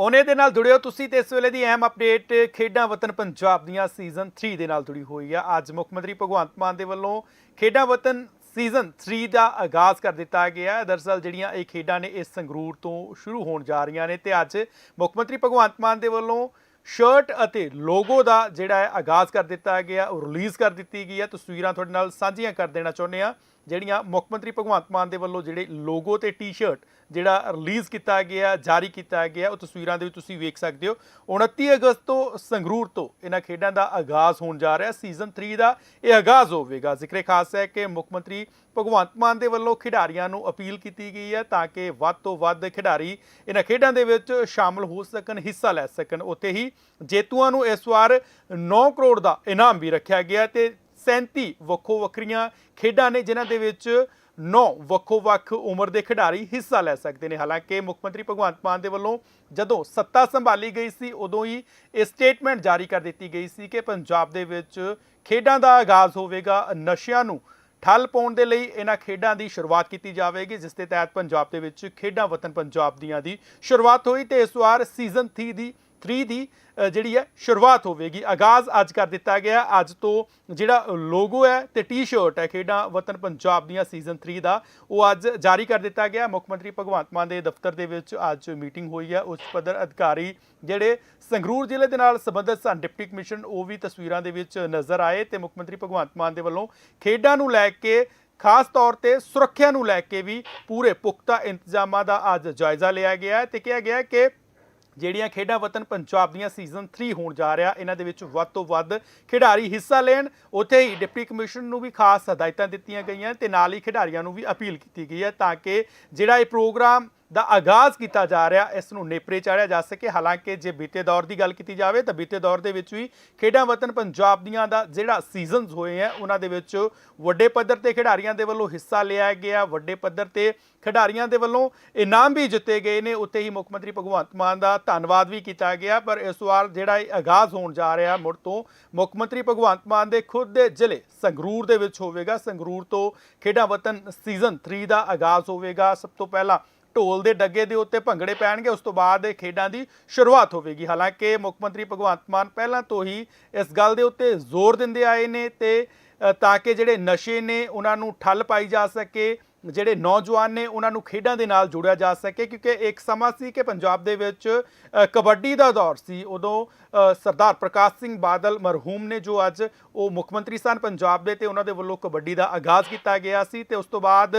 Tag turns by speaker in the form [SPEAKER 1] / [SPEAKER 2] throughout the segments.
[SPEAKER 1] ਉਹਨੇ ਦੇ ਨਾਲ ਜੁੜਿਓ ਤੁਸੀਂ ਤੇ ਇਸ ਵੇਲੇ ਦੀ ਅਹਿਮ ਅਪਡੇਟ ਖੇਡਾਂ ਵਤਨ ਪੰਜਾਬ ਦੀਆਂ ਸੀਜ਼ਨ 3 ਦੇ ਨਾਲ ਜੁੜੀ ਹੋਈ ਆ। ਅੱਜ ਮੁੱਖ ਮੰਤਰੀ ਭਗਵੰਤ ਮਾਨ ਦੇ ਵੱਲੋਂ ਖੇਡਾਂ ਵਤਨ ਸੀਜ਼ਨ 3 ਦਾ ਆਗਾਜ਼ ਕਰ ਦਿੱਤਾ ਗਿਆ ਹੈ। ਦਰਸਲ ਜਿਹੜੀਆਂ ਇਹ ਖੇਡਾਂ ਨੇ ਇਸ ਸੰਗਰੂਰ ਤੋਂ ਸ਼ੁਰੂ ਹੋਣ ਜਾ ਰਹੀਆਂ ਨੇ ਤੇ ਅੱਜ ਮੁੱਖ ਮੰਤਰੀ ਭਗਵੰਤ ਮਾਨ ਦੇ ਵੱਲੋਂ ਸ਼ਰਟ ਅਤੇ ਲੋਗੋ ਦਾ ਜਿਹੜਾ ਹੈ ਆਗਾਜ਼ ਕਰ ਦਿੱਤਾ ਗਿਆ, ਉਹ ਰਿਲੀਜ਼ ਕਰ ਦਿੱਤੀ ਗਈ ਹੈ। ਤਸਵੀਰਾਂ ਤੁਹਾਡੇ ਨਾਲ ਸਾਂਝੀਆਂ ਕਰ ਦੇਣਾ ਚਾਹੁੰਦੇ ਆ ਜਿਹੜੀਆਂ ਮੁੱਖ ਮੰਤਰੀ ਭਗਵੰਤ ਮਾਨ ਦੇ ਵੱਲੋਂ ਜਿਹੜੇ ਲੋਗੋ ਤੇ ਟੀ-ਸ਼ਰਟ ਜਿਹੜਾ ਰਿਲੀਜ਼ ਕੀਤਾ ਗਿਆ, ਜਾਰੀ ਕੀਤਾ ਗਿਆ, ਉਹ ਤਸਵੀਰਾਂ ਦੇ ਵਿੱਚ ਤੁਸੀਂ ਵੇਖ ਸਕਦੇ ਹੋ। 29 ਅਗਸਤ ਤੋਂ ਸੰਗਰੂਰ ਤੋਂ ਇਹਨਾਂ ਖੇਡਾਂ ਦਾ ਆਗਾਜ਼ ਹੋਣ ਜਾ ਰਿਹਾ। ਸੀਜ਼ਨ 3 ਦਾ ਇਹ ਆਗਾਜ਼ ਹੋਵੇਗਾ। ਜ਼ਿਕਰੇ ਖਾਸ ਹੈ ਕਿ ਮੁੱਖ ਮੰਤਰੀ ਭਗਵੰਤ ਮਾਨ ਦੇ ਵੱਲੋਂ ਖਿਡਾਰੀਆਂ ਨੂੰ ਅਪੀਲ ਕੀਤੀ ਗਈ ਹੈ ਤਾਂ ਕਿ ਵੱਧ ਤੋਂ ਵੱਧ ਖਿਡਾਰੀ ਇਹਨਾਂ ਖੇਡਾਂ ਦੇ ਵਿੱਚ ਸ਼ਾਮਲ ਹੋ ਸਕਣ, ਹਿੱਸਾ ਲੈ ਸਕਣ। ਉੱਥੇ ਹੀ ਜੇਤੂਆਂ ਨੂੰ ਇਸ ਵਾਰ 9 ਕਰੋੜ ਦਾ ਇਨਾਮ ਵੀ ਰੱਖਿਆ ਗਿਆ ਤੇ 37 ਵੱਖੋ ਵੱਖਰੀਆਂ ਖੇਡਾਂ ਨੇ ਜਿਨ੍ਹਾਂ ਦੇ ਵਿੱਚ 9 ਵੱਖੋ ਵੱਖ ਉਮਰ ਦੇ ਖਿਡਾਰੀ ਹਿੱਸਾ ਲੈ ਸਕਦੇ ਨੇ। ਹਾਲਾਂਕਿ ਮੁੱਖ ਮੰਤਰੀ ਭਗਵੰਤ ਮਾਨ ਦੇ ਵੱਲੋਂ ਜਦੋਂ ਸੱਤਾ ਸੰਭਾਲੀ ਗਈ ਸੀ, ਉਦੋਂ ਹੀ ਇਹ ਸਟੇਟਮੈਂਟ ਜਾਰੀ ਕਰ ਦਿੱਤੀ ਗਈ ਸੀ ਕਿ ਪੰਜਾਬ ਦੇ ਵਿੱਚ ਖੇਡਾਂ ਦਾ ਆਗਾਜ਼ ਹੋਵੇਗਾ, ਨਸ਼ਿਆਂ ਨੂੰ ਠੱਲ ਪਾਉਣ ਦੇ ਲਈ ਇਹਨਾਂ ਖੇਡਾਂ ਦੀ ਸ਼ੁਰੂਆਤ ਕੀਤੀ ਜਾਵੇਗੀ, ਜਿਸ ਦੇ ਤਹਿਤ ਪੰਜਾਬ ਦੇ ਵਿੱਚ ਖੇਡਾਂ ਵਤਨ ਪੰਜਾਬ ਦੀਆਂ ਦੀ ਸ਼ੁਰੂਆਤ ਹੋਈ ਤੇ ਇਸ ਵਾਰ ਸੀਜ਼ਨ 3 ਦੀ 3 ਦੀ ਜਿਹੜੀ ਹੈ, ਸ਼ੁਰੂਆਤ ਹੋਵੇਗੀ। ਆਗਾਜ਼ ਅੱਜ ਕਰ ਦਿੱਤਾ ਗਿਆ ਅੱਜ ਤੋਂ ਜਿਹੜਾ ਲੋਗੋ ਹੈ ਤੇ ਟੀ-ਸ਼ਰਟ ਹੈ, ਖੇਡਾਂ ਵਤਨ ਪੰਜਾਬ ਦੀਆਂ ਸੀਜ਼ਨ 3 ਦਾ, ਉਹ ਅੱਜ ਜਾਰੀ ਕਰ ਦਿੱਤਾ ਗਿਆ ਮੁੱਖ ਮੰਤਰੀ ਭਗਵੰਤ ਮਾਨ ਦੇ ਦਫ਼ਤਰ ਦੇ ਵਿੱਚ ਅੱਜ ਮੀਟਿੰਗ ਹੋਈ ਹੈ। ਉੱਚ ਪੱਧਰ ਅਧਿਕਾਰੀ ਜਿਹੜੇ ਸੰਗਰੂਰ ਜ਼ਿਲ੍ਹੇ ਦੇ ਨਾਲ ਸੰਬੰਧਿਤ ਸਨ, ਡਿਪਟੀ ਕਮਿਸ਼ਨ, ਉਹ ਵੀ ਤਸਵੀਰਾਂ ਦੇ ਵਿੱਚ ਨਜ਼ਰ ਆਏ ਤੇ ਮੁੱਖ ਮੰਤਰੀ ਭਗਵੰਤ ਮਾਨ ਦੇ ਵੱਲੋਂ ਖੇਡਾਂ ਨੂੰ ਲੈ ਕੇ, ਖਾਸ ਤੌਰ ਤੇ ਸੁਰੱਖਿਆ ਨੂੰ ਲੈ ਕੇ ਵੀ ਪੂਰੇ ਪੁਖਤਾ ਇੰਤਜ਼ਾਮਾਂ ਦਾ ਅੱਜ ਜਾਇਜ਼ਾ ਲਿਆ ਗਿਆ ਹੈ ਤੇ ਕਿਹਾ ਗਿਆ ਕਿ ਜਿਹੜੀਆਂ ਖੇਡਾਂ ਵਤਨ ਪੰਜਾਬ ਦੀਆਂ ਸੀਜ਼ਨ 3 ਹੋਣ ਜਾ ਰਿਹਾ, ਇਹਨਾਂ ਦੇ ਵਿੱਚ ਵੱਧ ਤੋਂ ਵੱਧ ਖਿਡਾਰੀ ਹਿੱਸਾ ਲੈਣ। ਉੱਥੇ ਹੀ ਡਿਪਟੀ ਕਮਿਸ਼ਨ ਨੂੰ ਵੀ ਖਾਸ ਹਦਾਇਤਾਂ ਦਿੱਤੀਆਂ ਗਈਆਂ ਤੇ ਨਾਲ ਹੀ ਖਿਡਾਰੀਆਂ ਨੂੰ ਵੀ ਅਪੀਲ ਕੀਤੀ ਗਈ ਹੈ ਤਾਂ ਕਿ ਜਿਹੜਾ ਇਹ ਪ੍ਰੋਗਰਾਮ ਦਾ ਆਗਾਜ਼ ਕੀਤਾ ਜਾ ਰਿਹਾ, ਇਸ ਨੂੰ ਨੇਪਰੇ ਚਾੜਿਆ ਜਾ ਸਕੇ। ਹਾਲਾਂਕਿ ਜੇ ਬੀਤੇ ਦੌਰ ਦੀ ਗੱਲ ਕੀਤੀ ਜਾਵੇ, ਤਾਂ ਬੀਤੇ ਦੌਰ ਦੇ ਵਿੱਚ ਵੀ ਖੇਡਾਂ ਵਤਨ ਪੰਜਾਬ ਦੀਆਂ ਦਾ ਜਿਹੜਾ ਸੀਜ਼ਨਸ ਹੋਏ ਆ ਉਹਨਾਂ ਦੇ ਵਿੱਚ ਵੱਡੇ ਪੱਧਰ ਤੇ ਖਿਡਾਰੀਆਂ ਦੇ ਵੱਲੋਂ ਹਿੱਸਾ ਲਿਆ ਗਿਆ। ਵੱਡੇ ਪੱਧਰ ਤੇ ਖਿਡਾਰੀਆਂ ਦੇ ਵੱਲੋਂ ਇਨਾਮ ਵੀ ਜਿੱਤੇ ਗਏ ਨੇ। ਉੱਥੇ ਹੀ ਮੁੱਖ ਮੰਤਰੀ ਭਗਵੰਤ ਮਾਨ ਦਾ ਧੰਨਵਾਦ ਵੀ ਕੀਤਾ ਗਿਆ। ਪਰ ਇਸ ਵਾਰ ਜਿਹੜਾ ਇਹ ਆਗਾਜ਼ ਹੋਣ ਜਾ ਰਿਹਾ ਮੁੜ ਤੋਂ ਮੁੱਖ ਮੰਤਰੀ ਭਗਵੰਤ ਮਾਨ ਦੇ ਖੁਦ ਦੇ ਜ਼ਿਲ੍ਹੇ ਸੰਗਰੂਰ ਦੇ ਵਿੱਚ ਹੋਵੇਗਾ। ਸੰਗਰੂਰ ਤੋਂ ਖੇਡਾਂ ਵਤਨ ਸੀਜ਼ਨ 3 ਦਾ ਆਗਾਜ਼ ਹੋਵੇਗਾ। ਸਭ ਤੋਂ ਪਹਿਲਾਂ ਢੋਲ ਦੇ ਡੱਗੇ ਦੇ ਉੱਤੇ ਭੰਗੜੇ ਪੈਣਗੇ, ਉਸ ਤੋਂ ਬਾਅਦ ਇਹ ਖੇਡਾਂ ਦੀ ਸ਼ੁਰੂਆਤ ਹੋਵੇਗੀ। ਹਾਲਾਂਕਿ ਮੁੱਖ ਮੰਤਰੀ ਭਗਵੰਤ ਮਾਨ ਪਹਿਲਾਂ ਤੋਂ ਹੀ ਇਸ ਗੱਲ ਦੇ ਉੱਤੇ ਜ਼ੋਰ ਦਿੰਦੇ ਆਏ ਨੇ ਤੇ ਤਾਂ ਕਿ ਜਿਹੜੇ ਨਸ਼ੇ ਨੇ, ਉਹਨਾਂ ਨੂੰ ਠੱਲ ਪਾਈ ਜਾ ਸਕੇ। ਜਿਹੜੇ ਨੌਜਵਾਨ ਨੇ, ਉਹਨਾਂ ਨੂੰ ਖੇਡਾਂ ਦੇ ਨਾਲ ਜੋੜਿਆ ਜਾ ਸਕੇ, ਕਿਉਂਕਿ ਇੱਕ ਸਮਾਂ ਸੀ ਕਿ ਪੰਜਾਬ ਦੇ ਵਿੱਚ ਕਬੱਡੀ ਦਾ ਦੌਰ ਸੀ। ਉਦੋਂ ਸਰਦਾਰ ਪ੍ਰਕਾਸ਼ ਸਿੰਘ ਬਾਦਲ ਮਰਹੂਮ ਨੇ ਜੋ ਅੱਜ ਉਹ ਮੁੱਖ ਮੰਤਰੀ ਸਨ ਪੰਜਾਬ ਦੇ, ਤੇ ਉਹਨਾਂ ਦੇ ਵੱਲੋਂ ਕਬੱਡੀ ਦਾ ਆਗਾਜ਼ ਕੀਤਾ ਗਿਆ ਸੀ। ਤੇ ਉਸ ਤੋਂ ਬਾਅਦ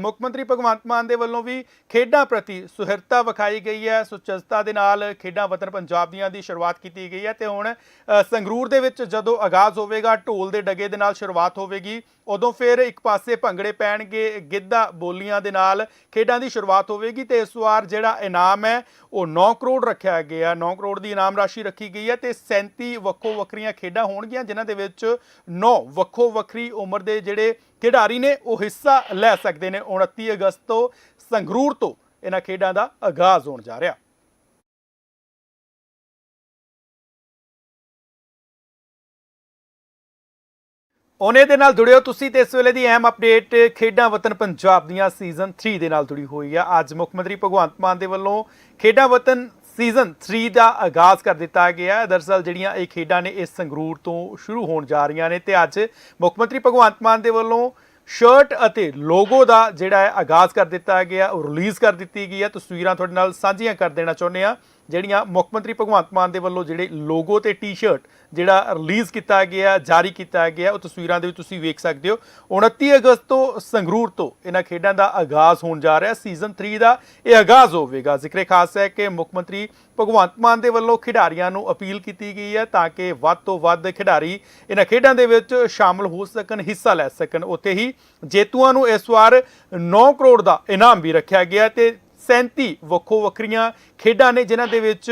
[SPEAKER 1] ਮੁੱਖ ਮੰਤਰੀ ਭਗਵੰਤ ਮਾਨ ਦੇ ਵੱਲੋਂ ਵੀ ਖੇਡਾਂ ਪ੍ਰਤੀ ਸੁਹਿਰਤਾ ਵਿਖਾਈ ਗਈ ਹੈ। ਸੁਚੱਜਤਾ ਦੇ ਨਾਲ ਖੇਡਾਂ ਵਤਨ ਪੰਜਾਬ ਦੀਆਂ ਦੀ ਸ਼ੁਰੂਆਤ ਕੀਤੀ ਗਈ ਹੈ। ਤੇ ਹੁਣ ਸੰਗਰੂਰ ਦੇ ਵਿੱਚ ਜਦੋਂ ਆਗਾਜ਼ ਹੋਵੇਗਾ, ਢੋਲ ਦੇ ਡਗੇ ਦੇ ਨਾਲ ਸ਼ੁਰੂਆਤ ਹੋਵੇਗੀ। ਉਦੋਂ ਫਿਰ ਇੱਕ ਪਾਸੇ ਭੰਗੜੇ ਪੈਣਗੇ ਗਿੱਧਾ ਬੋਲੀਆਂ ਦੇ ਨਾਲ ਖੇਡਾਂ ਦੀ ਸ਼ੁਰੂਆਤ ਹੋਵੇਗੀ ਤੇ ਇਸ ਵਾਰ ਜਿਹੜਾ ਇਨਾਮ ਹੈ ਉਹ 9 ਕਰੋੜ ਰੱਖਿਆ ਗਿਆ। 9 ਕਰੋੜ ਦੀ ਇਨਾਮ ਰਾਸ਼ੀ ਰੱਖੀ ਗਈ ਹੈ ਤੇ 37 ਵੱਖੋ ਵੱਖਰੀਆਂ ਖੇਡਾਂ ਹੋਣਗੀਆਂ, ਜਿਨ੍ਹਾਂ ਦੇ ਵਿੱਚ 9 ਵੱਖੋ ਵੱਖਰੀ ਉਮਰ ਦੇ ਜਿਹੜੇ ਖਿਡਾਰੀ ਨੇ, ਉਹ ਹਿੱਸਾ ਲੈ ਸਕਦੇ ਨੇ। 29 ਅਗਸਤ ਤੋਂ ਸੰਗਰੂਰ ਤੋਂ ਇਹਨਾਂ ਖੇਡਾਂ ਦਾ ਆਗਾਜ਼ ਹੋਣ ਜਾ ਰਿਹਾ। ਉਹਨੇ ਦੇ ਨਾਲ ਜੁੜਿਓ ਤੁਸੀਂ ਤੇ ਇਸ ਵੇਲੇ ਦੀ ਅਹਿਮ ਅਪਡੇਟ ਖੇਡਾਂ ਵਤਨ ਪੰਜਾਬ ਦੀਆਂ ਸੀਜ਼ਨ 3 ਦੇ ਨਾਲ ਜੁੜੀ ਹੋਈ ਆ। ਅੱਜ ਮੁੱਖ ਮੰਤਰੀ ਭਗਵੰਤ ਮਾਨ ਦੇ ਵੱਲੋਂ ਖੇਡਾਂ ਵਤਨ ਸੀਜ਼ਨ 3 ਦਾ ਆਗਾਜ਼ ਕਰ ਦਿੱਤਾ ਗਿਆ ਹੈ। ਦਰਸਲ ਜਿਹੜੀਆਂ ਇਹ ਖੇਡਾਂ ਨੇ ਇਸ ਸੰਗਰੂਰ ਤੋਂ ਸ਼ੁਰੂ ਹੋਣ ਜਾ ਰਹੀਆਂ ਨੇ ਤੇ ਅੱਜ ਮੁੱਖ ਮੰਤਰੀ ਭਗਵੰਤ ਮਾਨ ਦੇ ਵੱਲੋਂ ਸ਼ਰਟ ਅਤੇ ਲੋਗੋ ਦਾ ਜਿਹੜਾ ਹੈ ਆਗਾਜ਼ ਕਰ ਦਿੱਤਾ ਗਿਆ, ਉਹ ਰਿਲੀਜ਼ ਕਰ ਦਿੱਤੀ ਗਈ ਹੈ। ਤਸਵੀਰਾਂ ਤੁਹਾਡੇ ਨਾਲ ਸਾਂਝੀਆਂ ਕਰ ਦੇਣਾ ਚਾਹੁੰਦੇ ਆ ਜਿਹੜੀਆਂ ਮੁੱਖ ਮੰਤਰੀ ਭਗਵੰਤ ਮਾਨ ਦੇ ਵੱਲੋਂ ਜਿਹੜੇ ਲੋਗੋ ਤੇ ਟੀ-ਸ਼ਰਟ ਜਿਹੜਾ ਰਿਲੀਜ਼ ਕੀਤਾ ਗਿਆ, ਜਾਰੀ ਕੀਤਾ ਗਿਆ, ਉਹ ਤਸਵੀਰਾਂ ਦੇ ਵਿੱਚ ਤੁਸੀਂ ਵੇਖ ਸਕਦੇ ਹੋ। 29 ਅਗਸਤ ਤੋਂ ਸੰਗਰੂਰ ਤੋਂ ਇਹਨਾਂ ਖੇਡਾਂ ਦਾ ਆਗਾਜ਼ ਹੋਣ ਜਾ ਰਿਹਾ। ਸੀਜ਼ਨ 3 ਦਾ ਇਹ ਆਗਾਜ਼ ਹੋਵੇਗਾ। ਜ਼ਿਕਰੇ ਖਾਸ ਹੈ ਕਿ ਮੁੱਖ ਮੰਤਰੀ ਭਗਵੰਤ ਮਾਨ ਦੇ ਵੱਲੋਂ ਖਿਡਾਰੀਆਂ ਨੂੰ ਅਪੀਲ ਕੀਤੀ ਗਈ ਹੈ ਤਾਂ ਕਿ ਵੱਧ ਤੋਂ ਵੱਧ ਖਿਡਾਰੀ ਇਹਨਾਂ ਖੇਡਾਂ ਦੇ ਵਿੱਚ ਸ਼ਾਮਲ ਹੋ ਸਕਣ, ਹਿੱਸਾ ਲੈ ਸਕਣ। ਉੱਥੇ ਹੀ ਜੇਤੂਆਂ ਨੂੰ ਇਸ ਵਾਰ 9 ਕਰੋੜ ਦਾ ਇਨਾਮ ਵੀ ਰੱਖਿਆ ਗਿਆ ਤੇ 37 ਵੱਖੋ ਵੱਖਰੀਆਂ ਖੇਡਾਂ ਨੇ, ਜਿਨ੍ਹਾਂ ਦੇ ਵਿੱਚ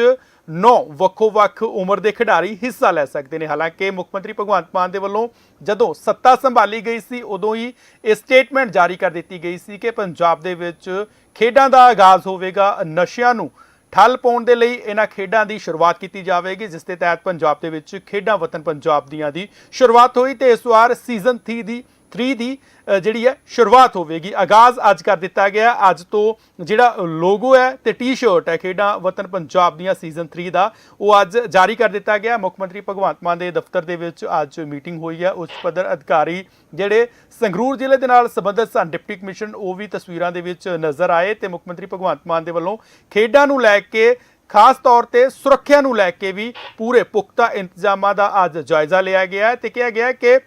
[SPEAKER 1] 9 ਵੱਖੋ ਵੱਖ ਉਮਰ ਦੇ ਖਿਡਾਰੀ ਹਿੱਸਾ ਲੈ ਸਕਦੇ ਨੇ। ਹਾਲਾਂਕਿ ਮੁੱਖ ਮੰਤਰੀ ਭਗਵੰਤ ਮਾਨ ਦੇ ਵੱਲੋਂ ਜਦੋਂ ਸੱਤਾ ਸੰਭਾਲੀ ਗਈ ਸੀ, ਉਦੋਂ ਹੀ ਇਹ ਸਟੇਟਮੈਂਟ ਜਾਰੀ ਕਰ ਦਿੱਤੀ ਗਈ ਸੀ ਕਿ ਪੰਜਾਬ ਦੇ ਵਿੱਚ ਖੇਡਾਂ ਦਾ ਆਗਾਜ਼ ਹੋਵੇਗਾ, ਨਸ਼ਿਆਂ ਨੂੰ ਠੱਲ ਪਾਉਣ ਦੇ ਲਈ ਇਹਨਾਂ ਖੇਡਾਂ ਦੀ ਸ਼ੁਰੂਆਤ ਕੀਤੀ ਜਾਵੇਗੀ, ਜਿਸ ਦੇ ਤਹਿਤ ਪੰਜਾਬ ਦੇ ਵਿੱਚ ਖੇਡਾਂ ਵਤਨ ਪੰਜਾਬ ਦੀਆਂ ਦੀ ਸ਼ੁਰੂਆਤ ਹੋਈ ਤੇ ਇਸ ਵਾਰ ਸੀਜ਼ਨ 3 ਦੀ 3 ਦੀ ਜਿਹੜੀ ਹੈ, ਸ਼ੁਰੂਆਤ ਹੋਵੇਗੀ। ਆਗਾਜ਼ ਅੱਜ ਕਰ ਦਿੱਤਾ ਗਿਆ। ਅੱਜ ਤੋਂ ਜਿਹੜਾ ਲੋਗੋ ਹੈ ਤੇ ਟੀ-ਸ਼ਰਟ ਹੈ, ਖੇਡਾਂ ਵਤਨ ਪੰਜਾਬ ਦੀਆਂ ਸੀਜ਼ਨ 3 ਦਾ, ਉਹ ਅੱਜ ਜਾਰੀ ਕਰ ਦਿੱਤਾ ਗਿਆ। ਮੁੱਖ ਮੰਤਰੀ ਭਗਵੰਤ ਮਾਨ ਦੇ ਦਫ਼ਤਰ ਦੇ ਵਿੱਚ ਅੱਜ ਮੀਟਿੰਗ ਹੋਈ ਹੈ। ਉਸ ਪੱਧਰ ਅਧਿਕਾਰੀ ਜਿਹੜੇ ਸੰਗਰੂਰ ਜ਼ਿਲ੍ਹੇ ਦੇ ਨਾਲ ਸੰਬੰਧਿਤ ਸਨ, ਡਿਪਟੀ ਕਮਿਸ਼ਨ, ਉਹ ਵੀ ਤਸਵੀਰਾਂ ਦੇ ਵਿੱਚ ਨਜ਼ਰ ਆਏ ਤੇ ਮੁੱਖ ਮੰਤਰੀ ਭਗਵੰਤ ਮਾਨ ਦੇ ਵੱਲੋਂ ਖੇਡਾਂ ਨੂੰ ਲੈ ਕੇ, ਖਾਸ ਤੌਰ ਤੇ ਸੁਰੱਖਿਆ ਨੂੰ ਲੈ ਕੇ ਵੀ ਪੂਰੇ ਪੁਖਤਾ ਇੰਤਜ਼ਾਮਾਂ ਦਾ ਅੱਜ ਜਾਇਜ਼ਾ ਲਿਆ ਗਿਆ ਹੈ ਤੇ ਕਿਹਾ ਗਿਆ ਕਿ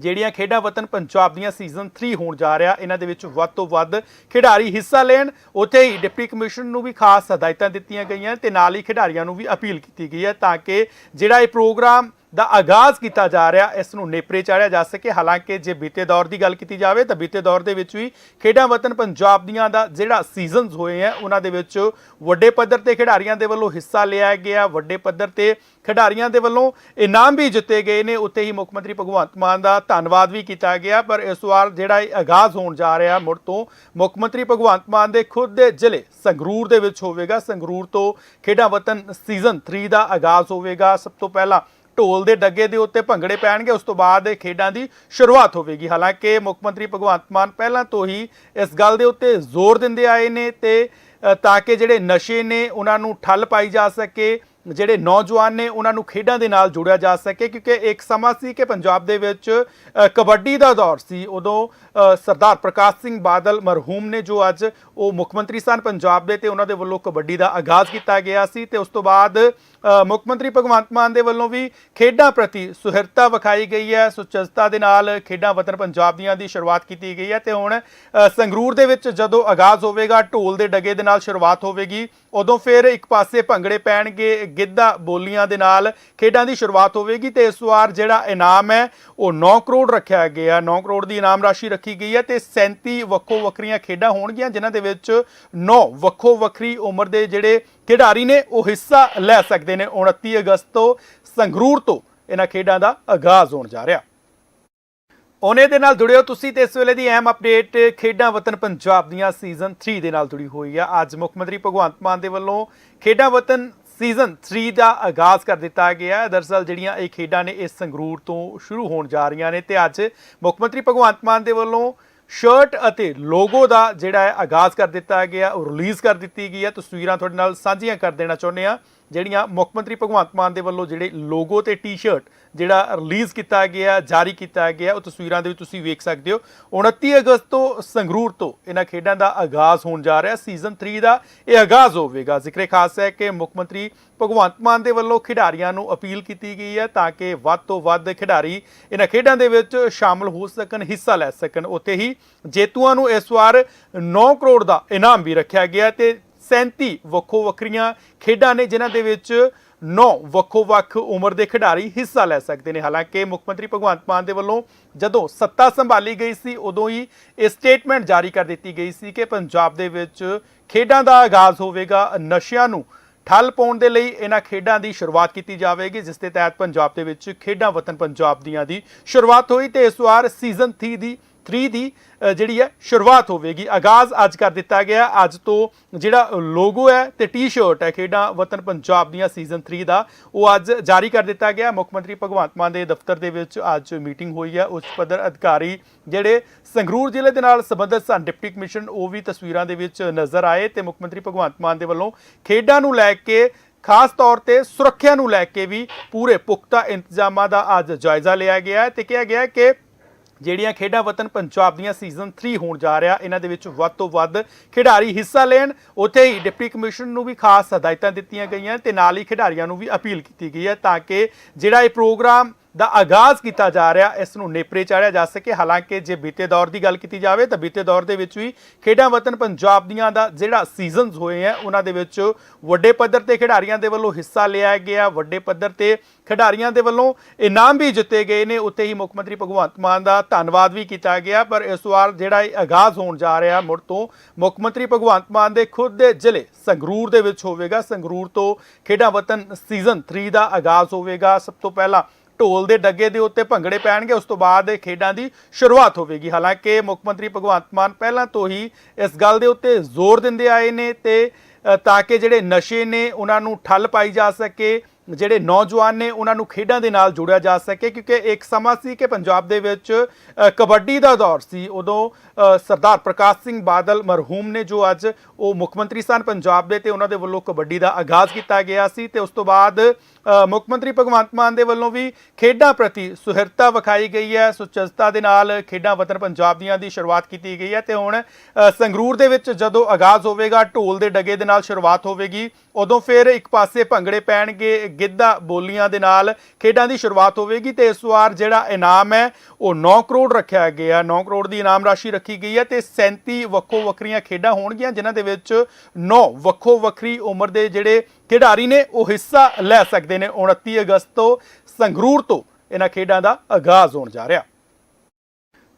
[SPEAKER 1] ਜਿਹੜੀਆਂ ਖੇਡਾਂ ਵਤਨ ਪੰਜਾਬ ਦੀਆਂ ਸੀਜ਼ਨ 3 ਹੋਣ ਜਾ ਰਿਹਾ, ਇਹਨਾਂ ਦੇ ਵਿੱਚ ਵੱਧ ਤੋਂ ਵੱਧ ਖਿਡਾਰੀ ਹਿੱਸਾ ਲੈਣ। ਉੱਥੇ ਹੀ ਡਿਪਟੀ ਕਮਿਸ਼ਨ ਨੂੰ ਵੀ ਖਾਸ ਹਦਾਇਤਾਂ ਦਿੱਤੀਆਂ ਗਈਆਂ ਤੇ ਨਾਲ ਹੀ ਖਿਡਾਰੀਆਂ ਨੂੰ ਵੀ ਅਪੀਲ ਕੀਤੀ ਗਈ ਹੈ ਤਾਂ ਕਿ ਜਿਹੜਾ ਇਹ ਪ੍ਰੋਗਰਾਮ ਦਾ ਆਗਾਜ਼ ਕੀਤਾ ਜਾ ਰਿਹਾ, ਇਸ ਨੂੰ ਨੇਪਰੇ ਚਾੜਿਆ ਜਾ ਸਕੇ। ਹਾਲਾਂਕਿ ਜੇ ਬੀਤੇ ਦੌਰ ਦੀ ਗੱਲ ਕੀਤੀ ਜਾਵੇ ਤਾਂ ਬੀਤੇ ਦੌਰ ਦੇ ਵਿੱਚ ਵੀ ਖੇਡਾਂ ਵਤਨ ਪੰਜਾਬ ਦੀਆਂ ਦਾ ਜਿਹੜਾ ਸੀਜ਼ਨਸ ਹੋਏ ਆ, ਉਹਨਾਂ ਦੇ ਵਿੱਚ ਵੱਡੇ ਪੱਧਰ ਤੇ ਖਿਡਾਰੀਆਂ ਦੇ ਵੱਲੋਂ ਹਿੱਸਾ ਲਿਆ ਗਿਆ। ਵੱਡੇ ਪੱਧਰ ਤੇ ਖਿਡਾਰੀਆਂ ਦੇ ਵੱਲੋਂ ਇਨਾਮ ਵੀ ਜਿੱਤੇ ਗਏ ਨੇ। ਉੱਤੇ ਹੀ ਮੁੱਖ ਮੰਤਰੀ ਭਗਵੰਤ ਮਾਨ ਦਾ ਧੰਨਵਾਦ ਵੀ ਕੀਤਾ ਗਿਆ। ਪਰ ਇਸ ਵਾਰ ਜਿਹੜਾ ਇਹ ਆਗਾਜ਼ ਹੋਣ ਜਾ ਰਿਹਾ ਮੁੜ ਤੋਂ ਮੁੱਖ ਮੰਤਰੀ ਭਗਵੰਤ ਮਾਨ ਦੇ ਖੁਦ ਦੇ ਜ਼ਿਲ੍ਹੇ ਸੰਗਰੂਰ ਦੇ ਵਿੱਚ ਹੋਵੇਗਾ। ਸੰਗਰੂਰ ਤੋਂ ਖੇਡਾਂ ਵਤਨ ਸੀਜ਼ਨ 3 ਦਾ ਆਗਾਜ਼ ਹੋਵੇਗਾ। ਸਭ ਤੋਂ ਪਹਿਲਾਂ ਢੋਲ ਦੇ ਡੱਗੇ ਦੇ ਉੱਤੇ ਭੰਗੜੇ ਪੈਣਗੇ, ਉਸ ਤੋਂ ਬਾਅਦ ਇਹ ਖੇਡਾਂ ਦੀ ਸ਼ੁਰੂਆਤ ਹੋਵੇਗੀ। ਹਾਲਾਂਕਿ ਮੁੱਖ ਮੰਤਰੀ ਭਗਵੰਤ ਮਾਨ ਪਹਿਲਾਂ ਤੋਂ ਹੀ ਇਸ ਗੱਲ ਦੇ ਉੱਤੇ ਜ਼ੋਰ ਦਿੰਦੇ ਆਏ ਨੇ ਤੇ ਤਾਂ ਕਿ ਜਿਹੜੇ ਨਸ਼ੇ ਨੇ, ਉਹਨਾਂ ਨੂੰ ਠੱਲ ਪਾਈ ਜਾ ਸਕੇ। ਜਿਹੜੇ ਨੌਜਵਾਨ ਨੇ, ਉਹਨਾਂ ਨੂੰ ਖੇਡਾਂ ਦੇ ਨਾਲ ਜੋੜਿਆ ਜਾ ਸਕੇ, ਕਿਉਂਕਿ ਇੱਕ ਸਮਾਂ ਸੀ ਕਿ ਪੰਜਾਬ ਦੇ ਵਿੱਚ ਕਬੱਡੀ ਦਾ ਦੌਰ ਸੀ। ਉਦੋਂ ਸਰਦਾਰ ਪ੍ਰਕਾਸ਼ ਸਿੰਘ ਬਾਦਲ ਮਰਹੂਮ ਨੇ, ਜੋ ਅੱਜ ਉਹ ਮੁੱਖ ਮੰਤਰੀ ਸਨ ਪੰਜਾਬ ਦੇ, ਤੇ ਉਹਨਾਂ ਦੇ ਵੱਲੋਂ ਕਬੱਡੀ ਦਾ ਆਗਾਜ਼ ਕੀਤਾ ਗਿਆ ਸੀ। ਤੇ ਉਸ ਤੋਂ ਬਾਅਦ ਮੁੱਖ ਮੰਤਰੀ ਭਗਵੰਤ ਮਾਨ ਦੇ ਵੱਲੋਂ ਵੀ ਖੇਡਾਂ ਪ੍ਰਤੀ ਸੁਹਿਰਤਾ ਵਿਖਾਈ ਗਈ ਹੈ। ਸੁਚੱਜਤਾ ਦੇ ਨਾਲ ਖੇਡਾਂ ਵਤਨ ਪੰਜਾਬ ਦੀਆਂ ਦੀ ਸ਼ੁਰੂਆਤ ਕੀਤੀ ਗਈ ਹੈ। ਤੇ ਹੁਣ ਸੰਗਰੂਰ ਦੇ ਵਿੱਚ ਜਦੋਂ ਆਗਾਜ਼ ਹੋਵੇਗਾ, ਢੋਲ ਦੇ ਡਗੇ ਦੇ ਨਾਲ ਸ਼ੁਰੂਆਤ ਹੋਵੇਗੀ, ਉਦੋਂ ਫਿਰ ਇੱਕ ਪਾਸੇ ਭੰਗੜੇ ਪੈਣਗੇ ਗਿੱਧਾ ਬੋਲੀਆਂ ਦੇ ਨਾਲ ਖੇਡਾਂ ਦੀ ਸ਼ੁਰੂਆਤ ਹੋਵੇਗੀ ਤੇ ਇਸ ਵਾਰ ਜਿਹੜਾ ਇਨਾਮ ਹੈ ਉਹ 9 ਕਰੋੜ ਰੱਖਿਆ ਗਿਆ। 9 ਕਰੋੜ ਦੀ ਇਨਾਮ ਰਾਸ਼ੀ ਰੱਖੀ ਗਈ ਹੈ ਤੇ 37 ਵੱਖੋ ਵੱਖਰੀਆਂ ਖੇਡਾਂ ਹੋਣਗੀਆਂ, ਜਿਨ੍ਹਾਂ ਦੇ ਵਿੱਚ 9 ਵੱਖੋ ਵੱਖਰੀ ਉਮਰ ਦੇ ਜਿਹੜੇ ਖਿਡਾਰੀ ਨੇ ਉਹ ਹਿੱਸਾ ਲੈ ਸਕਦੇ ਨੇ। 29 ਅਗਸਤ ਤੋਂ ਸੰਗਰੂਰ ਤੋਂ ਇਹਨਾਂ ਖੇਡਾਂ ਦਾ ਆਗਾਜ਼ ਹੋਣ ਜਾ ਰਿਹਾ। ਉਹਨੇ ਦੇ ਨਾਲ ਜੁੜਿਓ ਤੁਸੀਂ ਤੇ ਇਸ ਵੇਲੇ ਦੀ ਅਹਿਮ ਅਪਡੇਟ, ਖੇਡਾਂ ਵਤਨ ਪੰਜਾਬ ਦੀਆਂ ਸੀਜ਼ਨ 3 ਦੇ ਨਾਲ ਜੁੜੀ ਹੋਈ ਆ। ਅੱਜ ਮੁੱਖ ਮੰਤਰੀ ਭਗਵੰਤ ਮਾਨ ਦੇ ਵੱਲੋਂ ਖੇਡਾਂ ਵਤਨ ਸੀਜ਼ਨ 3 ਦਾ ਆਗਾਜ਼ ਕਰ ਦਿੱਤਾ ਗਿਆ ਹੈ। ਦਰਸਲ ਜਿਹੜੀਆਂ ਇਹ ਖੇਡਾਂ ਨੇ ਇਸ ਸੰਗਰੂਰ ਤੋਂ ਸ਼ੁਰੂ ਹੋਣ ਜਾ ਰਹੀਆਂ ਨੇ ਤੇ ਅੱਜ ਮੁੱਖ ਮੰਤਰੀ ਭਗਵੰਤ ਮਾਨ ਦੇ ਵੱਲੋਂ ਸ਼ਰਟ ਅਤੇ ਲੋਗੋ ਦਾ ਜਿਹੜਾ ਹੈ ਆਗਾਜ਼ ਕਰ ਦਿੱਤਾ ਗਿਆ, ਉਹ ਰਿਲੀਜ਼ ਕਰ ਦਿੱਤੀ ਗਈ ਹੈ। ਤਸਵੀਰਾਂ ਤੁਹਾਡੇ ਨਾਲ ਸਾਂਝੀਆਂ ਕਰ ਦੇਣਾ ਚਾਹੁੰਦੇ ਆ ਜਿਹੜੀਆਂ ਮੁੱਖ ਮੰਤਰੀ ਭਗਵੰਤ ਮਾਨ ਦੇ ਵੱਲੋਂ ਜਿਹੜੇ ਲੋਗੋ ਤੇ ਟੀ-ਸ਼ਰਟ ਜਿਹੜਾ ਰਿਲੀਜ਼ ਕੀਤਾ ਗਿਆ, ਜਾਰੀ ਕੀਤਾ ਗਿਆ, ਉਹ ਤਸਵੀਰਾਂ ਦੇ ਵਿੱਚ ਤੁਸੀਂ ਵੇਖ ਸਕਦੇ ਹੋ। 29 ਅਗਸਤ ਤੋਂ ਸੰਗਰੂਰ ਤੋਂ ਇਹਨਾਂ ਖੇਡਾਂ ਦਾ ਆਗਾਜ਼ ਹੋਣ ਜਾ ਰਿਹਾ। ਸੀਜ਼ਨ 3 ਦਾ ਇਹ ਆਗਾਜ਼ ਹੋਵੇਗਾ। ਜ਼ਿਕਰੇ ਖਾਸ ਹੈ ਕਿ ਮੁੱਖ ਮੰਤਰੀ ਭਗਵੰਤ ਮਾਨ ਦੇ ਵੱਲੋਂ ਖਿਡਾਰੀਆਂ ਨੂੰ ਅਪੀਲ ਕੀਤੀ ਗਈ ਹੈ ਤਾਂ ਕਿ ਵੱਧ ਤੋਂ ਵੱਧ ਖਿਡਾਰੀ ਇਹਨਾਂ ਖੇਡਾਂ ਦੇ ਵਿੱਚ ਸ਼ਾਮਲ ਹੋ ਸਕਣ, ਹਿੱਸਾ ਲੈ ਸਕਣ। ਉੱਥੇ ਹੀ ਜੇਤੂਆਂ ਨੂੰ ਇਸ ਵਾਰ 9 ਕਰੋੜ ਦਾ ਇਨਾਮ ਵੀ ਰੱਖਿਆ ਗਿਆ ਤੇ 37 ਵੱਖੋ ਵੱਖਰੀਆਂ ਖੇਡਾਂ ਨੇ, ਜਿਨ੍ਹਾਂ ਦੇ ਵਿੱਚ 9 ਵੱਖੋ ਵੱਖ ਉਮਰ ਦੇ ਖਿਡਾਰੀ ਹਿੱਸਾ ਲੈ ਸਕਦੇ ਨੇ। ਹਾਲਾਂਕਿ ਮੁੱਖ ਮੰਤਰੀ ਭਗਵੰਤ ਮਾਨ ਦੇ ਵੱਲੋਂ ਜਦੋਂ ਸੱਤਾ ਸੰਭਾਲੀ ਗਈ ਸੀ, ਉਦੋਂ ਹੀ ਇਹ ਸਟੇਟਮੈਂਟ ਜਾਰੀ ਕਰ ਦਿੱਤੀ ਗਈ ਸੀ ਕਿ ਪੰਜਾਬ ਦੇ ਵਿੱਚ ਖੇਡਾਂ ਦਾ ਆਗਾਜ਼ ਹੋਵੇਗਾ, ਨਸ਼ਿਆਂ ਨੂੰ ਠੱਲ ਪਾਉਣ ਦੇ ਲਈ ਇਹਨਾਂ ਖੇਡਾਂ ਦੀ ਸ਼ੁਰੂਆਤ ਕੀਤੀ ਜਾਵੇਗੀ, ਜਿਸ ਦੇ ਤਹਿਤ ਪੰਜਾਬ ਦੇ ਵਿੱਚ ਖੇਡਾਂ ਵਤਨ ਪੰਜਾਬ ਦੀਆਂ ਦੀ ਸ਼ੁਰੂਆਤ ਹੋਈ ਤੇ ਇਸ ਵਾਰ ਸੀਜ਼ਨ 3 ਦੀ 3 ਦੀ ਜਿਹੜੀ ਹੈ, ਸ਼ੁਰੂਆਤ ਹੋਵੇਗੀ। ਆਗਾਜ਼ ਅੱਜ ਕਰ ਦਿੱਤਾ ਗਿਆ। ਅੱਜ ਤੋਂ ਜਿਹੜਾ ਲੋਗੋ ਹੈ ਤੇ ਟੀ-ਸ਼ਰਟ ਹੈ, ਖੇਡਾਂ ਵਤਨ ਪੰਜਾਬ ਦੀਆਂ ਸੀਜ਼ਨ 3 ਦਾ, ਉਹ ਅੱਜ ਜਾਰੀ ਕਰ ਦਿੱਤਾ ਗਿਆ। ਮੁੱਖ ਮੰਤਰੀ ਭਗਵੰਤ ਮਾਨ ਦੇ ਦਫ਼ਤਰ ਦੇ ਵਿੱਚ ਅੱਜ ਮੀਟਿੰਗ ਹੋਈ ਹੈ। ਉੱਚ ਪੱਧਰ ਅਧਿਕਾਰੀ ਜਿਹੜੇ ਸੰਗਰੂਰ ਜ਼ਿਲ੍ਹੇ ਦੇ ਨਾਲ ਸੰਬੰਧਿਤ ਸਨ, ਡਿਪਟੀ ਕਮਿਸ਼ਨ ਉਹ ਵੀ ਤਸਵੀਰਾਂ ਦੇ ਵਿੱਚ ਨਜ਼ਰ ਆਏ ਤੇ ਮੁੱਖ ਮੰਤਰੀ ਭਗਵੰਤ ਮਾਨ ਦੇ ਵੱਲੋਂ ਖੇਡਾਂ ਨੂੰ ਲੈ ਕੇ, ਖਾਸ ਤੌਰ ਤੇ ਸੁਰੱਖਿਆ ਨੂੰ ਲੈ ਕੇ ਵੀ ਪੂਰੇ ਪੁਖਤਾ ਇੰਤਜ਼ਾਮਾਂ ਦਾ ਅੱਜ ਜਾਇਜ਼ਾ ਲਿਆ ਗਿਆ ਹੈ ਤੇ ਕਿਹਾ ਗਿਆ ਕਿ ਜਿਹੜੀਆਂ ਖੇਡਾਂ ਵਤਨ ਪੰਜਾਬ ਦੀਆਂ ਸੀਜ਼ਨ 3 ਹੋਣ ਜਾ ਰਿਹਾ, ਇਹਨਾਂ ਦੇ ਵਿੱਚ ਵੱਧ ਤੋਂ ਵੱਧ ਖਿਡਾਰੀ ਹਿੱਸਾ ਲੈਣ। ਉੱਥੇ ਹੀ ਡਿਪਟੀ ਕਮਿਸ਼ਨ ਨੂੰ ਵੀ ਖਾਸ ਹਦਾਇਤਾਂ ਦਿੱਤੀਆਂ ਗਈਆਂ ਤੇ ਨਾਲ ਹੀ ਖਿਡਾਰੀਆਂ ਨੂੰ ਵੀ ਅਪੀਲ ਕੀਤੀ ਗਈ ਹੈ ਤਾਂ ਕਿ ਜਿਹੜਾ ਇਹ ਪ੍ਰੋਗਰਾਮ ਦਾ ਆਗਾਜ਼ ਕੀਤਾ ਜਾ ਰਿਹਾ, ਇਸ ਨੂੰ ਨੇਪਰੇ ਚਾੜਿਆ ਜਾ ਸਕੇ। ਹਾਲਾਂਕਿ ਜੇ ਬੀਤੇ ਦੌਰ ਦੀ ਗੱਲ ਕੀਤੀ ਜਾਵੇ, ਤਾਂ ਬੀਤੇ ਦੌਰ ਦੇ ਵਿੱਚ ਵੀ ਖੇਡਾਂ ਵਤਨ ਪੰਜਾਬ ਦੀਆਂ ਦਾ ਜਿਹੜਾ ਸੀਜ਼ਨਸ ਹੋਏ ਆ ਉਹਨਾਂ ਦੇ ਵਿੱਚ ਵੱਡੇ ਪੱਧਰ ਤੇ ਖਿਡਾਰੀਆਂ ਦੇ ਵੱਲੋਂ ਹਿੱਸਾ ਲਿਆ ਗਿਆ। ਵੱਡੇ ਪੱਧਰ ਤੇ ਖਿਡਾਰੀਆਂ ਦੇ ਵੱਲੋਂ ਇਨਾਮ ਵੀ ਜਿੱਤੇ ਗਏ ਨੇ। ਉੱਤੇ ਹੀ ਮੁੱਖ ਮੰਤਰੀ ਭਗਵੰਤ ਮਾਨ ਦਾ ਧੰਨਵਾਦ ਵੀ ਕੀਤਾ ਗਿਆ। ਪਰ ਇਸ ਵਾਰ ਜਿਹੜਾ ਇਹ ਆਗਾਜ਼ ਹੋਣ ਜਾ ਰਿਹਾ ਮੁੜ ਤੋਂ ਮੁੱਖ ਮੰਤਰੀ ਭਗਵੰਤ ਮਾਨ ਦੇ ਖੁਦ ਦੇ ਜ਼ਿਲ੍ਹੇ ਸੰਗਰੂਰ ਦੇ ਵਿੱਚ ਹੋਵੇਗਾ। ਸੰਗਰੂਰ ਤੋਂ ਖੇਡਾਂ ਵਤਨ ਸੀਜ਼ਨ 3 ਦਾ ਆਗਾਜ਼ ਹੋਵੇਗਾ। ਸਭ ਤੋਂ ਪਹਿਲਾਂ ਢੋਲ ਦੇ ਡੱਗੇ ਦੇ ਉੱਤੇ ਭੰਗੜੇ ਪੈਣਗੇ, ਉਸ ਤੋਂ ਬਾਅਦ ਇਹ ਖੇਡਾਂ ਦੀ ਸ਼ੁਰੂਆਤ ਹੋਵੇਗੀ। ਹਾਲਾਂਕਿ ਮੁੱਖ ਮੰਤਰੀ ਭਗਵੰਤ ਮਾਨ ਪਹਿਲਾਂ ਤੋਂ ਹੀ ਇਸ ਗੱਲ ਦੇ ਉੱਤੇ ਜ਼ੋਰ ਦਿੰਦੇ ਆਏ ਨੇ ਤੇ ਤਾਂ ਕਿ ਜਿਹੜੇ ਨਸ਼ੇ ਨੇ, ਉਹਨਾਂ ਨੂੰ ਠੱਲ ਪਾਈ ਜਾ ਸਕੇ, ਜਿਹੜੇ ਨੌਜਵਾਨ ਨੇ, ਉਹਨਾਂ ਨੂੰ ਖੇਡਾਂ ਦੇ ਨਾਲ ਜੋੜਿਆ ਜਾ ਸਕੇ, ਕਿਉਂਕਿ ਇੱਕ ਸਮਾਂ ਸੀ ਕਿ ਪੰਜਾਬ ਦੇ ਵਿੱਚ ਕਬੱਡੀ ਦਾ ਦੌਰ ਸੀ। ਉਦੋਂ ਸਰਦਾਰ ਪ੍ਰਕਾਸ਼ ਸਿੰਘ ਬਾਦਲ ਮਰਹੂਮ ਨੇ, ਜੋ ਅੱਜ ਉਹ ਮੁੱਖ ਮੰਤਰੀ ਸਨ ਪੰਜਾਬ ਦੇ, ਤੇ ਉਹਨਾਂ ਦੇ ਵੱਲੋਂ ਕਬੱਡੀ ਦਾ ਆਗਾਜ਼ ਕੀਤਾ ਗਿਆ ਸੀ ਤੇ ਉਸ ਤੋਂ ਬਾਅਦ ਮੁੱਖ ਮੰਤਰੀ ਭਗਵੰਤ ਮਾਨ ਦੇ ਵੱਲੋਂ ਵੀ ਖੇਡਾਂ ਪ੍ਰਤੀ ਸੁਹਿਰਤਾ ਵਿਖਾਈ ਗਈ ਹੈ। ਸੁਚੱਜਤਾ ਦੇ ਨਾਲ ਖੇਡਾਂ ਵਤਨ ਪੰਜਾਬ ਦੀਆਂ ਦੀ ਸ਼ੁਰੂਆਤ ਕੀਤੀ ਗਈ ਹੈ ਤੇ ਹੁਣ ਸੰਗਰੂਰ ਦੇ ਵਿੱਚ ਜਦੋਂ ਆਗਾਜ਼ ਹੋਵੇਗਾ, ਢੋਲ ਦੇ ਡਗੇ ਦੇ ਨਾਲ ਸ਼ੁਰੂਆਤ ਹੋਵੇਗੀ, ਉਦੋਂ ਫਿਰ ਇੱਕ ਪਾਸੇ ਭੰਗੜੇ ਪੈਣਗੇ, ਗਿੱਧਾ ਬੋਲੀਆਂ ਦੇ ਨਾਲ ਖੇਡਾਂ ਦੀ ਸ਼ੁਰੂਆਤ ਹੋਵੇਗੀ ਤੇ ਇਸ ਵਾਰ ਜਿਹੜਾ ਇਨਾਮ ਹੈ, ਉਹ 9 ਕਰੋੜ ਰੱਖਿਆ ਗਿਆ। 9 ਕਰੋੜ ਦੀ ਇਨਾਮ ਰਾਸ਼ੀ ਰੱਖੀ ਗਈ ਹੈ ਤੇ 37 ਵੱਖੋ ਵੱਖਰੀਆਂ ਖੇਡਾਂ ਹੋਣਗੀਆਂ, ਜਿਨ੍ਹਾਂ ਦੇ ਵਿੱਚ 9 ਵੱਖੋ ਵੱਖਰੀ ਉਮਰ ਦੇ ਜਿਹੜੇ ਖਿਡਾਰੀ ਨੇ ਉਹ ਹਿੱਸਾ ਲੈ ਸਕਦੇ ਨੇ 29 ਅਗਸਤ ਤੋਂ ਸੰਗਰੂਰ ਤੋਂ। ਇਹਨਾਂ ਖੇਡਾਂ ਦਾ ਆਗਾਜ਼ ਹੋਣ ਜਾ ਰਿਹਾ।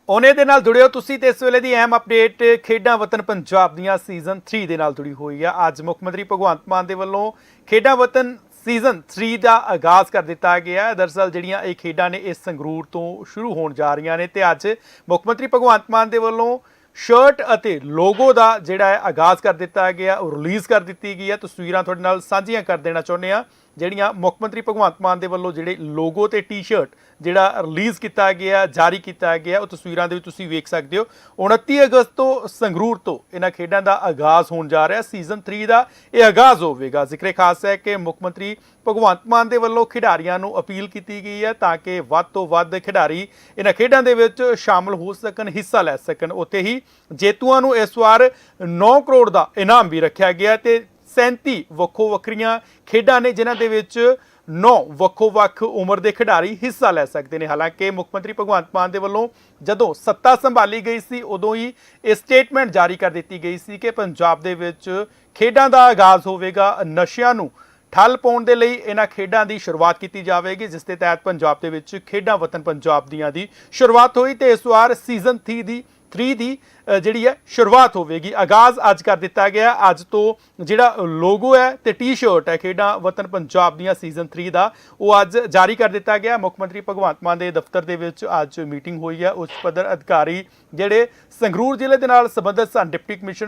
[SPEAKER 1] ਉਹਨੇ ਦੇ ਨਾਲ ਜੁੜਿਓ ਤੁਸੀਂ ਤੇ ਇਸ ਵੇਲੇ ਦੀ ਅਹਿਮ ਅਪਡੇਟ, ਖੇਡਾਂ ਵਤਨ ਪੰਜਾਬ ਦੀਆਂ ਸੀਜ਼ਨ 3 ਦੇ ਨਾਲ ਜੁੜੀ ਹੋਈ ਆ। ਅੱਜ ਮੁੱਖ ਮੰਤਰੀ ਭਗਵੰਤ ਮਾਨ ਦੇ ਵੱਲੋਂ ਖੇਡਾਂ ਵਤਨ ਸੀਜ਼ਨ 3 ਦਾ ਆਗਾਜ਼ ਕਰ ਦਿੱਤਾ ਗਿਆ। ਹੈ ਦਰਸਲ ਜਿਹੜੀਆਂ ਇਹ ਖੇਡਾਂ ਨੇ ਇਸ ਸੰਗਰੂਰ ਤੋਂ ਸ਼ੁਰੂ ਹੋਣ ਜਾ ਰਹੀਆਂ ਨੇ ਤੇ ਅੱਜ ਮੁੱਖ ਮੰਤਰੀ ਭਗਵੰਤ ਮਾਨ ਦੇ ਵੱਲੋਂ ਸ਼ਰਟ ਅਤੇ ਲੋਗੋ ਦਾ ਜਿਹੜਾ ਹੈ ਆਗਾਜ਼ ਕਰ ਦਿੱਤਾ ਗਿਆ, ਉਹ ਰਿਲੀਜ਼ ਕਰ ਦਿੱਤੀ ਗਈ ਹੈ। ਤਸਵੀਰਾਂ ਤੁਹਾਡੇ ਨਾਲ ਸਾਂਝੀਆਂ ਕਰ ਦੇਣਾ ਚਾਹੁੰਦੇ ਆ ਜਿਹੜੀਆਂ ਮੁੱਖ ਮੰਤਰੀ ਭਗਵੰਤ ਮਾਨ ਦੇ ਵੱਲੋਂ ਜਿਹੜੇ ਲੋਗੋ ਤੇ ਟੀ-ਸ਼ਰਟ ਜਿਹੜਾ ਰਿਲੀਜ਼ ਕੀਤਾ ਗਿਆ, ਜਾਰੀ ਕੀਤਾ ਗਿਆ, ਉਹ ਤਸਵੀਰਾਂ ਦੇ ਵਿੱਚ ਤੁਸੀਂ ਵੇਖ ਸਕਦੇ ਹੋ। 29 ਅਗਸਤ ਤੋਂ ਸੰਗਰੂਰ ਤੋਂ ਇਹਨਾਂ ਖੇਡਾਂ ਦਾ ਆਗਾਜ਼ ਹੋਣ ਜਾ ਰਿਹਾ। ਸੀਜ਼ਨ 3 ਦਾ ਇਹ ਆਗਾਜ਼ ਹੋਵੇਗਾ। ਜ਼ਿਕਰੇ ਖਾਸ ਹੈ ਕਿ ਮੁੱਖ ਮੰਤਰੀ ਭਗਵੰਤ ਮਾਨ ਦੇ ਵੱਲੋਂ ਖਿਡਾਰੀਆਂ ਨੂੰ ਅਪੀਲ ਕੀਤੀ ਗਈ ਹੈ ਤਾਂ ਕਿ ਵੱਧ ਤੋਂ ਵੱਧ ਖਿਡਾਰੀ ਇਹਨਾਂ ਖੇਡਾਂ ਦੇ ਵਿੱਚ ਸ਼ਾਮਲ ਹੋ ਸਕਣ, ਹਿੱਸਾ ਲੈ ਸਕਣ। ਉੱਥੇ ਹੀ ਜੇਤੂਆਂ ਨੂੰ ਇਸ ਵਾਰ 9 ਕਰੋੜ ਦਾ ਇਨਾਮ ਵੀ ਰੱਖਿਆ ਗਿਆ ਤੇ 37 ਵੱਖੋ ਵੱਖਰੀਆਂ ਖੇਡਾਂ ਨੇ, ਜਿਨ੍ਹਾਂ ਦੇ ਵਿੱਚ 9 ਵੱਖੋ ਵੱਖ ਉਮਰ ਦੇ ਖਿਡਾਰੀ ਹਿੱਸਾ ਲੈ ਸਕਦੇ ਨੇ। ਹਾਲਾਂਕਿ ਮੁੱਖ ਮੰਤਰੀ ਭਗਵੰਤ ਮਾਨ ਦੇ ਵੱਲੋਂ ਜਦੋਂ ਸੱਤਾ ਸੰਭਾਲੀ ਗਈ ਸੀ, ਉਦੋਂ ਹੀ ਇਹ ਸਟੇਟਮੈਂਟ ਜਾਰੀ ਕਰ ਦਿੱਤੀ ਗਈ ਸੀ ਕਿ ਪੰਜਾਬ ਦੇ ਵਿੱਚ ਖੇਡਾਂ ਦਾ ਆਗਾਜ਼ ਹੋਵੇਗਾ, ਨਸ਼ਿਆਂ ਨੂੰ ਠੱਲ ਪਾਉਣ ਦੇ ਲਈ ਇਹਨਾਂ ਖੇਡਾਂ ਦੀ ਸ਼ੁਰੂਆਤ ਕੀਤੀ ਜਾਵੇਗੀ, ਜਿਸ ਦੇ ਤਹਿਤ ਪੰਜਾਬ ਦੇ ਵਿੱਚ ਖੇਡਾਂ ਵਤਨ ਪੰਜਾਬ ਦੀਆਂ ਦੀ ਸ਼ੁਰੂਆਤ ਹੋਈ ਤੇ ਇਸ ਵਾਰ ਸੀਜ਼ਨ 3 ਦੀ 3 ਦੀ ਜਿਹੜੀ ਹੈ, ਸ਼ੁਰੂਆਤ ਹੋਵੇਗੀ। ਆਗਾਜ਼ ਅੱਜ ਕਰ ਦਿੱਤਾ ਗਿਆ। ਅੱਜ ਤੋਂ ਜਿਹੜਾ ਲੋਗੋ ਹੈ ਤੇ ਟੀ-ਸ਼ਰਟ ਹੈ, ਖੇਡਾਂ ਵਤਨ ਪੰਜਾਬ ਦੀਆਂ ਸੀਜ਼ਨ 3 ਦਾ, ਉਹ ਅੱਜ ਜਾਰੀ ਕਰ ਦਿੱਤਾ ਗਿਆ। ਮੁੱਖ ਮੰਤਰੀ ਭਗਵੰਤ ਮਾਨ ਦੇ ਦਫ਼ਤਰ ਦੇ ਵਿੱਚ ਅੱਜ ਮੀਟਿੰਗ ਹੋਈ ਹੈ। ਉੱਚ ਪੱਧਰ ਅਧਿਕਾਰੀ ਜਿਹੜੇ ਸੰਗਰੂਰ ਜ਼ਿਲ੍ਹੇ ਦੇ ਨਾਲ ਸੰਬੰਧਿਤ ਸਨ ਡਿਪਟੀ ਕਮਿਸ਼ਨਰ